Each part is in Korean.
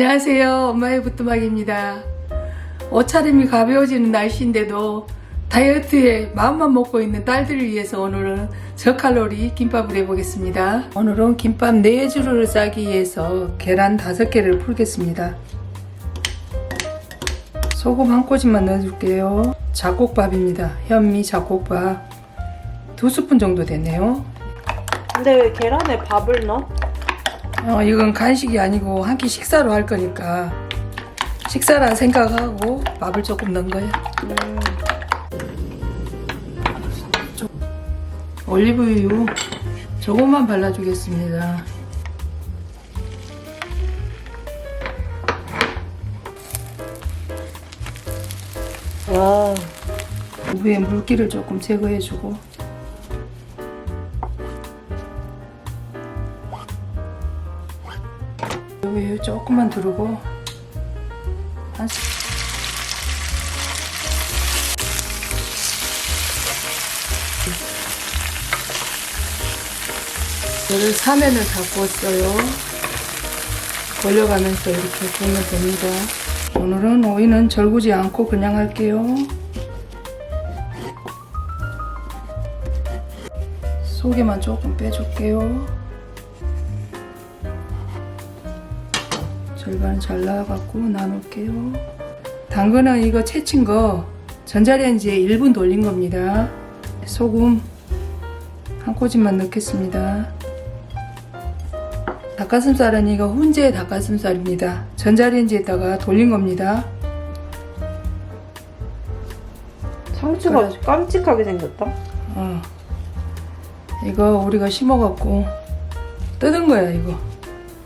안녕하세요. 엄마의 부뚜막입니다. 옷차림이 가벼워지는 날씨인데도 다이어트에 마음만 먹고 있는 딸들을 위해서 오늘은 저칼로리 김밥을 해보겠습니다. 오늘은 김밥 4줄을 싸기 위해서 계란 5개를 풀겠습니다. 소금 한 꼬집만 넣어줄게요. 잡곡밥입니다. 현미 잡곡밥. 두 스푼 정도 되네요. 근데 왜 계란에 밥을 넣어? 어, 이건 간식이 아니고 한 끼 식사로 할 거니까 식사라 생각하고 밥을 조금 넣은. 음, 올리브유 조금만 발라주겠습니다. 와, 위에 물기를 조금 제거해주고 우유 조금만 두르고 한 스- 이를 사면을 다 구웠어요. 걸려가면서 이렇게 구우면 됩니다. 오늘은 오이는 절구지 않고 그냥 할게요. 속에만 조금 빼줄게요. 절반 잘라갖고 나눌게요. 당근은 이거 채친 거 전자레인지에 1분 돌린 겁니다. 소금 한 꼬집만 넣겠습니다. 닭가슴살은 이거 훈제 닭가슴살입니다. 전자레인지에다가 돌린 겁니다. 상추가 그래. 깜찍하게 생겼다. 어. 이거 우리가 심어갖고 뜯은 거야 이거.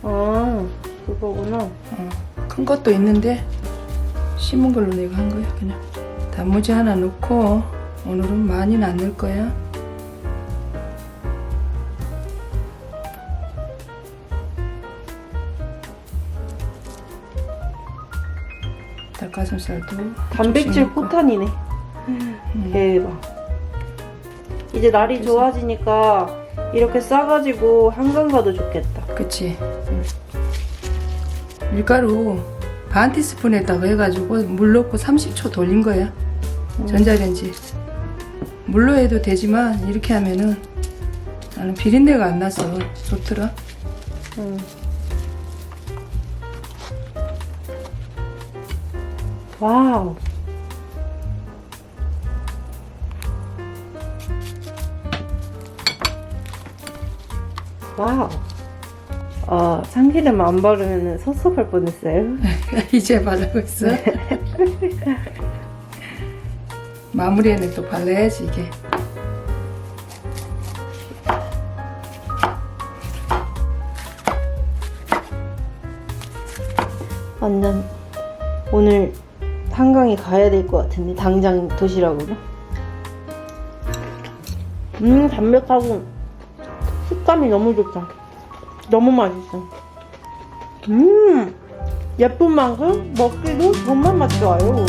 아, 그거구나. 어. 큰 것도 있는데 심은 걸로 내가 한 거야 그냥. 단무지 하나 넣고 오늘은 많이는 안 넣을 거야. 닭가슴살도 단백질 넣고. 포탄이네. 음. 대박. 이제 날이 그래서- 좋아지니까 이렇게 싸가지고 한강 가도 좋겠다. 그치. 밀가루 반 티스푼에다가 해가지고 물 넣고 30초 돌린 거야. 전자레인지. 물로 해도 되지만 이렇게 하면은 나는 비린내가 안 나서 좋더라. 응. 와우. 와우. 어, 참기름 안 바르면 섭섭할 뻔했어요. 이제 바르고 있어. 마무리에는 또 발라야지 이게. 완전 오늘 한강에 가야 될 것 같은데 당장 도시락으로. 음 담백하고 식감이 너무 좋다. 너무 맛있어. 음 예쁜 만큼 먹기도 정말 맛 좋아요.